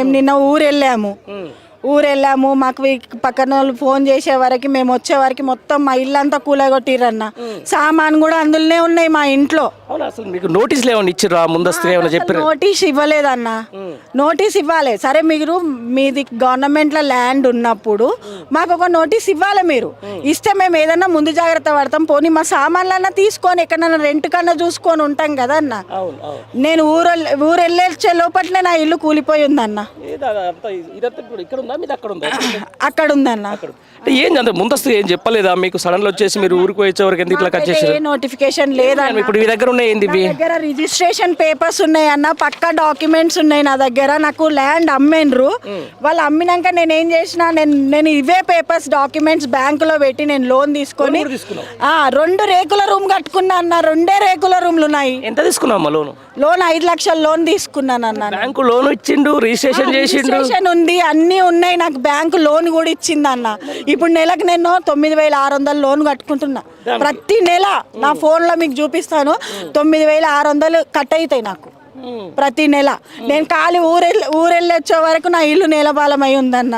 మేము నిన్న ఊరు వెళ్ళాము ఊరు వెళ్ళాము మాకు పక్కన వాళ్ళు ఫోన్ చేసే వరకు మేము వచ్చే వరకు మొత్తం మా ఇల్లంతా కూలగొట్టిరన్న సామాన్ కూడా అందులోనే ఉన్నాయి మా ఇంట్లో. అసలు మీకు ఏమైనా ఏమైనా చెప్పారు నోటీస్ ఇవ్వలేదన్న. నోటీస్ ఇవ్వాలి. సరే మీరు మీది గవర్నమెంట్లో ల్యాండ్ ఉన్నప్పుడు మాకు ఒక నోటీస్ ఇవ్వాలి మీరు. ఇస్తే మేము ఏదన్నా ముందు జాగ్రత్త పడతాం. పోనీ మా సామాన్లన్నా తీసుకొని ఎక్కడన్నా రెంట్ కన్నా చూసుకొని ఉంటాం కదా అన్న నేను ఊరు ఊరు వెళ్ళే లోపట్లే నా ఇల్లు కూలిపోయి ఉందన్న. ఉందా? మీది అక్కడ ఉందా? అక్కడ. ఉందన్న అంటే ఏం అంత ముందస్తు ఏం చెప్పలేదా? మీకు సడన్లో వచ్చేసి మీరు ఊరికి వచ్చే వరకు ఎందుకు ఇట్లా కట్ చేశారు? ఏ నోటిఫికేషన్ లేదన్న. ఇప్పుడు మీ దగ్గర ఉన్నాయి ఏంది ఇవి? దగ్గర రిజిస్ట్రేషన్ పేపర్స్ ఉన్నాయి అన్న పక్కా డాక్యుమెంట్స్ ఉన్నాయి నా దగ్గర. నాకు ల్యాండ్ అమ్మిండ్రు. వాళ్ళు అమ్మినాక నేను ఏం చేసిన నేను నేను ఇవే పేపర్స్ డాక్యుమెంట్స్ బ్యాంకులో పెట్టి నేను లోన్ తీసుకొని రెండు రేకుల రూమ్ కట్టుకున్నా అన్న. రెండే రేకుల రూమ్లు ఉన్నాయి. ఎంత తీసుకున్నావు లోను లోన్ ఐదు లక్షల లోన్ తీసుకున్నాను అన్న బ్యాంకు లోన్ ఇచ్చిండు రిజిస్ట్రేషన్ చేసిండు. రిజిస్ట్రేషన్ ఉంది అన్నీ ఉన్నాయి నాకు బ్యాంకు లోన్ కూడా ఇచ్చింది అన్న ఇప్పుడు నెలకు నేను తొమ్మిది వేల ఆరు వందలు లోన్ కట్టుకుంటున్నా. ప్రతి నెల నా ఫోన్లో మీకు చూపిస్తాను. తొమ్మిది వేల ఆరు వందలు కట్ అవుతాయి నాకు. ప్రతి నెల. నేను ఖాళీ ఊరెళ్ళి ఊరెళ్ళి వచ్చే వరకు నా ఇల్లు నేలపాలమై ఉందన్న.